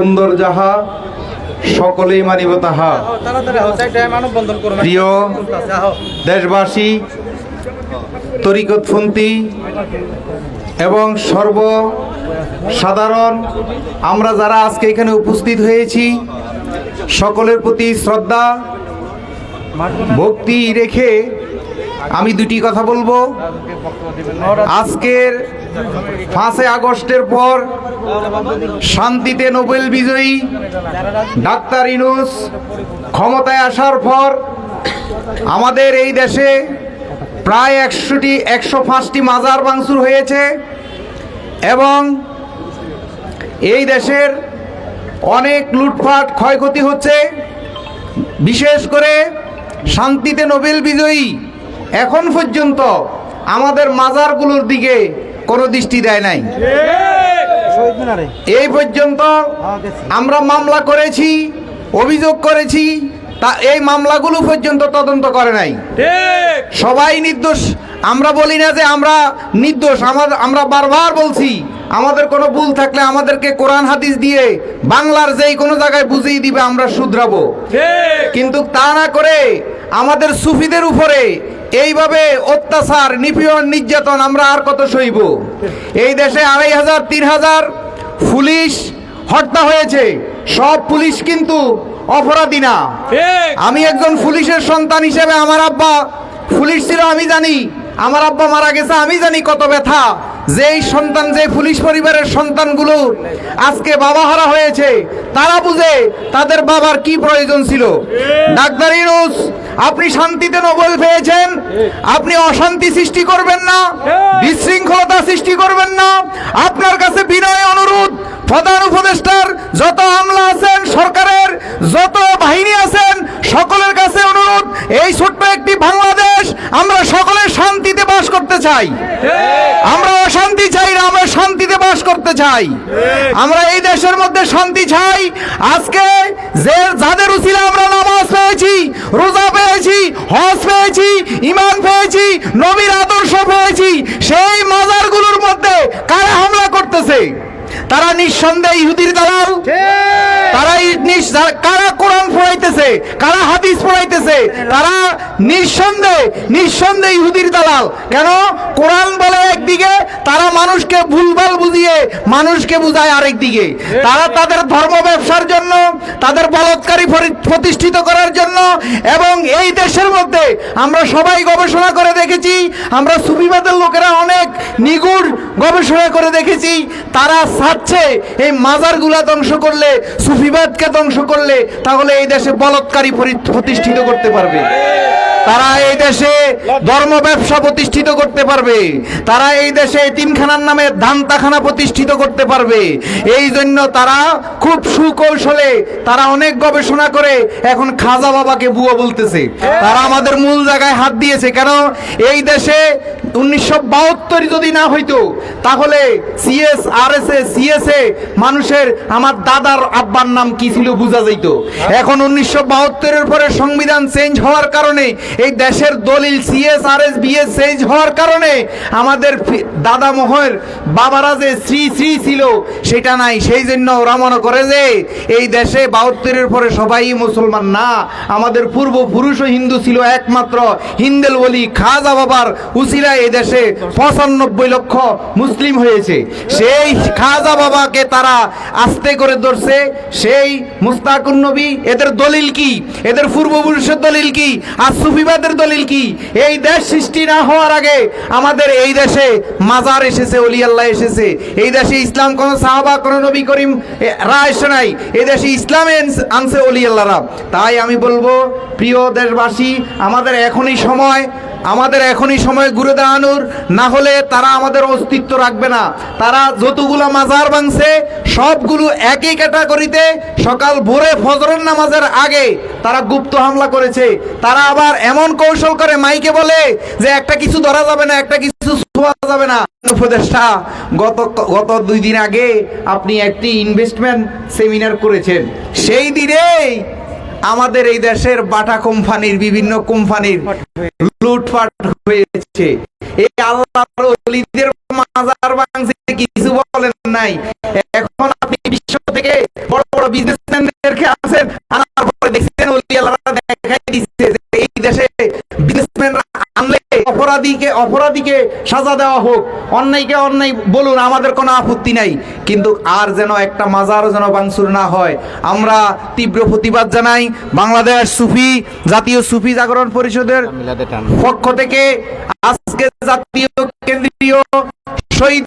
সুন্দর যাহা, সকলেই মানিব তাহা। প্রিয় দেশবাসী, তরিকতপন্থী এবং সর্ব সাধারণ আমরা যারা আজকে এখানে উপস্থিত হয়েছি, সকলের প্রতি শ্রদ্ধা, ভক্তি রেখে আমি দুটি কথা বলব। আজকের পাঁচই আগস্টের পর শান্তিতে নোবেল বিজয়ী ডাক্তার ইনুস ক্ষমতায় আসার পর আমাদের এই দেশে প্রায় একশোটি, একশো পাঁচটি মাজার ভাঙচুর হয়েছে এবং এই দেশের অনেক লুটপাট ক্ষয়ক্ষতি হচ্ছে। বিশেষ করে শান্তিতে নোবেল বিজয়ী এখন পর্যন্ত আমাদের মাজারগুলোর দিকে কোনো দৃষ্টি দেয় নাই। এই পর্যন্ত আমরা মামলা করেছি অভিযোগ করেছি তা এই মামলাগুলো পর্যন্ত তদন্ত করে নাই। সবাই নির্দোষ। আমরা বলি না যে আমরা নির্দোষ আমাদের আমরা বারবার বলছি আমাদের কোনো ভুল থাকলে আমাদেরকে কোরআন হাদিস দিয়ে বাংলার যেই কোনো জায়গায় বুঝিয়ে দিবে আমরা শুধরাবো। কিন্তু তা না করে আমাদের সুফিদের উপরে এইভাবে অত্যাচার নিপীড়ন নির্যাতন আমরা আর কত সইব? এই দেশে আড়াই হাজার তিন হাজার পুলিশ হত্যা হয়েছে। সব পুলিশ কিন্তু অপরাধী না। আমি একজন পুলিশের সন্তান হিসেবে আমার আব্বা পুলিশ ছিল আমি জানি। আমার আব্বা মারা গেছে, আমি জানি কত ব্যথা। যেই সন্তান যে পুলিশ পরিবারের সন্তানগুলো আজকে বাবা হারা হয়েছে, তারা বুঝে তাদের বাবার কি প্রয়োজন ছিল। ডাক্তার ইনুস আপনি শান্তিতে নোবেল পেয়েছেন, আপনি অশান্তি সৃষ্টি করবেন না, বিশৃঙ্খলতা সৃষ্টি করবেন না। আপনার কাছে বিনয় অনুরোধ, প্রধান উপদেষ্টার চাই। আমরা অশান্তি চাই না, আমরা শান্তিতে বাস করতে চাই। আমরা এই দেশের মধ্যে শান্তি চাই। আজকে যে যাদের উচিলে আমরা নামাজ পেয়েছি, রোজা পেয়েছি, হজ পেয়েছি ইমান পেয়েছি, নবীর আদর্শ পেয়েছি, সেই মাজারগুলোর মধ্যে কারা হামলা করতেছে? তারা নিঃসন্দেহে ইহুদির দালাল। তারা কারা কোরআন পড়াইতেছে কারা হাদিস পড়াইতেছে তারা নিঃসন্দেহে নিঃসন্দেহে ইহুদির দালাল। কেন? কোরআন বলে একদিকে তারা মানুষকে ভুলভাল বুঝিয়ে মানুষকে বুঝায় আরেক দিকে তারা তাদের ধর্ম ব্যবসার জন্য তাদের বলৎকারী প্রতিষ্ঠিত করার জন্য এবং এই দেশের মধ্যে আমরা সবাই গবেষণা করে দেখেছি আমরা সুফিবাদের লোকেরা অনেক নিগুড় গবেষণা করে দেখেছি তারা চাচ্ছে এই মাজারগুলা ধ্বংস করলে, সুফিবাদকে ধ্বংস করলে, তাহলে এই দেশে বলৎকারী প্রতিষ্ঠিত করতে পারবে। তারা এই দেশে ধর্ম ব্যবসা প্রতিষ্ঠিত করতে পারবে। তারা এই দেশে তিনখানার নামে ধান্তাখানা প্রতিষ্ঠিত করতে পারবে। এই জন্য তারা খুব সুকৌশলে তারা অনেক গবেষণা করে এখন খাজা বাবাকে বুয়া বলতেছে। তারা আমাদের মূল জায়গায় হাত দিয়েছে। কেন? এই দেশে উনিশশো বাহাত্তর যদি না হইতো, তাহলে CS R S A CS এ মানুষের আমার দাদার আব্বার নাম কি ছিল বোঝা যাইত। এখন উনিশশো বাহাত্তরের পরে সংবিধান চেঞ্জ হওয়ার কারণে এই দেশের দলিল CS R S BS change হওয়ার কারণে আমাদের দাদা মোহর বাবারা যে শ্রী শ্রী ছিল, সেটা নাই। সেই জন্য ওরা মনে করে যে এই দেশে বাহাত্তরের পরে সবাই মুসলমান না। আমাদের পূর্বপুরুষও হিন্দু ছিল একমাত্র হিন্দেল বলি খাজা বাবার উসিলা এই দেশে পঁচানব্বই লক্ষ মুসলিম হয়েছে। সেই খাজা বাবাকে তারা আস্তে করে ধরছে। সেই মুস্তাকুন নবী, এদের দলিল কি? এদের পূর্বপুরুষের দলিল কি? আর সুফিবাদের দলিল কি? এই দেশ সৃষ্টি না হওয়ার আগে আমাদের এই দেশে মাজার এসেছে অলি আল্লাহ এসেছে। এই দেশে ইসলাম কোনো সাহাবা, কোনো নবী করিম রা এসে নাই। এই দেশে ইসলামে আনছে- আনছে অলি আল্লাহরা তাই আমি বলব, প্রিয় দেশবাসী, আমাদের এখনই সময় আমাদের এখনই সময় ঘুরে দাঁড়ানোর। না হলে তারা আমাদের অস্তিত্ব রাখবে না। তারা যতগুলো মাজার ভাঙছে, সবগুলো একই ক্যাটাগরিতে সকাল ভোরে ফজরের নামাজের আগে তারা গুপ্ত হামলা করেছে। তারা আবার এমন কৌশল করে, মাইকে বলে যে একটা কিছু ধরা যাবে না, একটা কিছু ছোঁয়া যাবে না। উপদেষ্টা, গত গত দুই দিন আগে আপনি একটি ইনভেস্টমেন্ট সেমিনার করেছেন। সেই দিনেই আমাদের এই দেশের বাটা কোম্পানির, বিভিন্ন কোম্পানির লুটপাট হয়েছে। এই আল্লাহর অলিদের মাজার ভাঙছে, কিছু বলেন নাই। এখন আপনি বিশ্ব থেকে বড় বড় বিজনেসম্যানদেরকে আছেন আর পরে দেখছেন অলি আল্লাহরা দেখাই দিচ্ছে এই দেশে অপরাধীকে অপরাধীকে সাজা দেওয়া হোক অন্যায়কে অন্যায় বলুন আমাদের কোনো আপত্তি নাই। কিন্তু আর যেন একটা মাজারও যেন বাংসুর না হয় আমরা তীব্র প্রতিবাদ জানাই বাংলাদেশ সুফি জাতীয় সুফি জাগরণ পরিষদের পক্ষ থেকে আজকে জাতীয় কেন্দ্রীয় শহীদ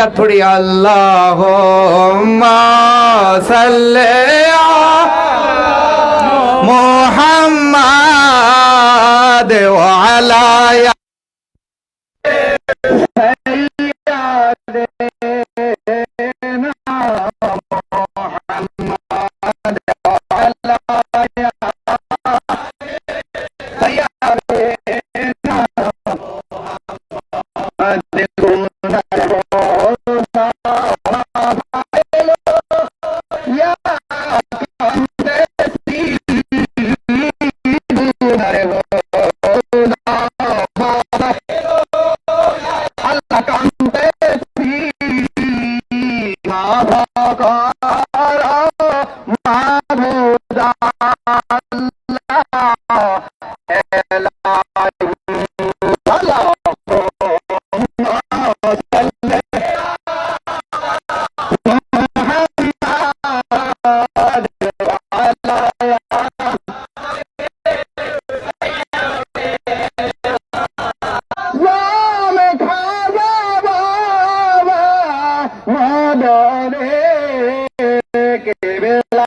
মিলা থোড়ি আল্লাহ সাল্লে মনে কেবেলা